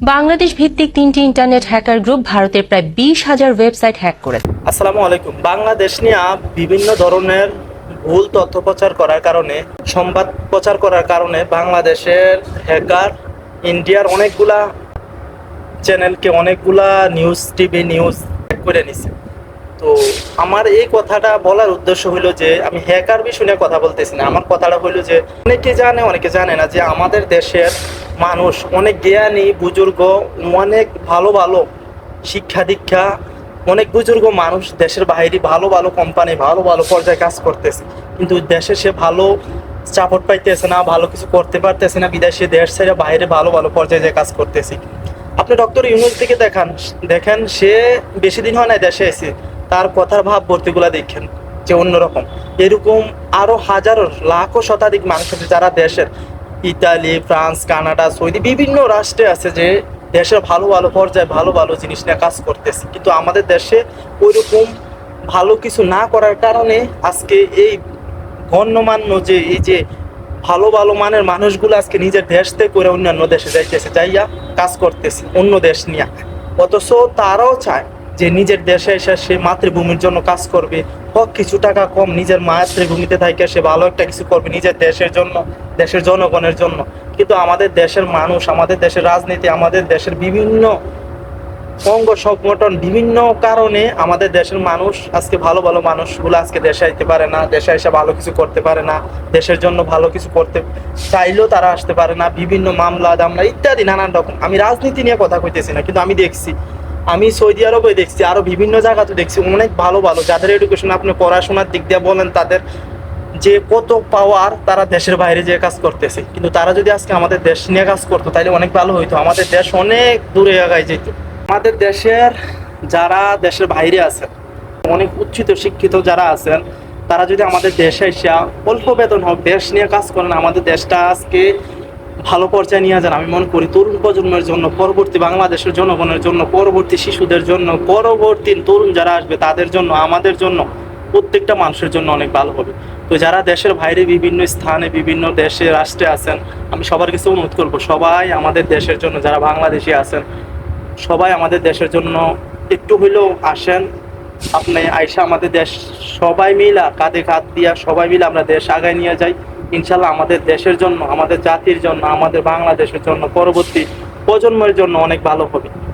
বাংলাদেশ ভিত্তিক তিনটি internet hacker group ভারতের প্রায় বিশ হাজার ওয়েবসাইট হ্যাক করেছে আসসালামু আলাইকুম। বাংলাদেশ নিয়ে বিভিন্ন ধরনের ভুল তথ্য প্রচার করার কারণে, সংবাদ প্রচার করার কারণে বাংলাদেশের হ্যাকার ইন্ডিয়ার অনেকগুলা চ্যানেলকে অনেকগুলা নিউজ, টিভি নিউজ হ্যাক করে নিছে। তো আমার এই কথাটা বলার উদ্দেশ্য হলো যে, আমি হ্যাকার বিষয় নিয়ে কথা বলতেছি না। আমার কথাটা হলো যে, অনেকে জানে অনেকে জানে না যে আমাদের দেশের মানুষ, অনেক জ্ঞানী, বুজুর্গ, অনেক ভালো ভালো শিক্ষা দীক্ষা, অনেক বুজুর্গ মানুষ দেশের বাইরে ভালো ভালো কোম্পানি ভালো ভালো পর্যায়ে কাজ করতেছে। কিন্তু দেশে সে ভালো সাপোর্ট পাইতেছে না, ভালো কিছু করতে পারতেছে না, বিদেশে দেশ ছেড়ে বাইরে ভালো ভালো পর্যায়ে যেয়ে কাজ করতেছে। আপনি ডক্টর ইউনুস দিকে দেখান, দেখেন সে বেশি দিন হয় না দেশে এসে, তার কথার ভাব ভর্তিগুলা দেখেন যে অন্যরকম। এরকম আরও হাজারো লাখো শতাধিক মানুষ আছে যারা দেশের ইতালি, ফ্রান্স, কানাডা, সৌদি, বিভিন্ন রাষ্ট্রে আছে যে দেশের ভালো ভালো পর্যায়ে ভালো ভালো জিনিস নিয়ে কাজ করতেছে। কিন্তু আমাদের দেশে ওইরকম ভালো কিছু না করার কারণে আজকে এই গণ্যমান্য যে, এই যে ভালো ভালো মানের মানুষগুলো আজকে নিজের দেশ থেকে করে অন্যান্য দেশে যাইতেছে, যাইয়া কাজ করতেছে অন্য দেশ নিয়ে। অথচ তারাও চায় যে নিজের দেশে এসে সে মাতৃভূমির জন্য কাজ করবে, হোক কিছু টাকা কম নিজের মাতৃভূমিতে থাকে, সে ভালো একটা কিছু করবে নিজের দেশের জন্য, দেশের জনগণের জন্য। কিন্তু আমাদের দেশের মানুষ, আমাদের দেশের রাজনীতি, আমাদের দেশের বিভিন্ন অঙ্গ সংগঠন, বিভিন্ন কারণে আমাদের দেশের মানুষ আজকে ভালো ভালো মানুষগুলো আজকে দেশে আইতে পারে না, দেশে এসে ভালো কিছু করতে পারে না, দেশের জন্য ভালো কিছু করতে চাইলেও তারা আসতে পারে না, বিভিন্ন মামলা, দামলা ইত্যাদি, নানান রকম। আমি রাজনীতি নিয়ে কথা কইতেছি না, কিন্তু আমি দেখছি আমি সৌদি আরবে দেখছি, আরও বিভিন্ন জায়গাতে দেখছি, অনেক ভালো ভালো। যাদের এডুকেশন আপনি পড়াশোনার দিক দিয়ে বলেন, তাদের যে কত পাওয়ার তারা দেশের বাইরে যে কাজ করতেছে। কিন্তু তারা যদি আজকে আমাদের দেশ নিয়ে কাজ করতো তাহলে অনেক ভালো হইতো। আমাদের দেশ অনেক দূরে আগায় যেত। আমাদের দেশের যারা দেশের বাইরে আছেন, অনেক উচ্চিত শিক্ষিত যারা আছেন, তারা যদি আমাদের দেশে এসে অল্প বেতন হোক, দেশ নিয়ে কাজ করেন, আমাদের দেশটা আজকে ভালো পর্যায়ে নিয়ে যান, আমি মনে করি তরুণ প্রজন্মের জন্য, পরবর্তী বাংলাদেশের জনগণের জন্য, পরবর্তী শিশুদের জন্য, পরবর্তী তরুণ যারা আসবে তাদের জন্য, আমাদের জন্য, প্রত্যেকটা মানুষের জন্য অনেক ভালো হবে। তো যারা দেশের বাইরে বিভিন্ন স্থানে, বিভিন্ন দেশে, রাষ্ট্রে আছেন, আমি সবার কাছে অনুরোধ করব, সবাই আমাদের দেশের জন্য, যারা বাংলাদেশি আছেন, সবাই আমাদের দেশের জন্য একটু হইলেও আসেন। আপনি আইসা আমাদের দেশ, সবাই মিলা কাঁধে কাঁধ দিয়া সবাই মিলে আমরা দেশ আগায় নিয়ে যাই। ইনশাল্লাহ আমাদের দেশের জন্য, আমাদের জাতির জন্য, আমাদের বাংলাদেশের জন্য, পরবর্তী প্রজন্মের জন্য অনেক ভালো হবে।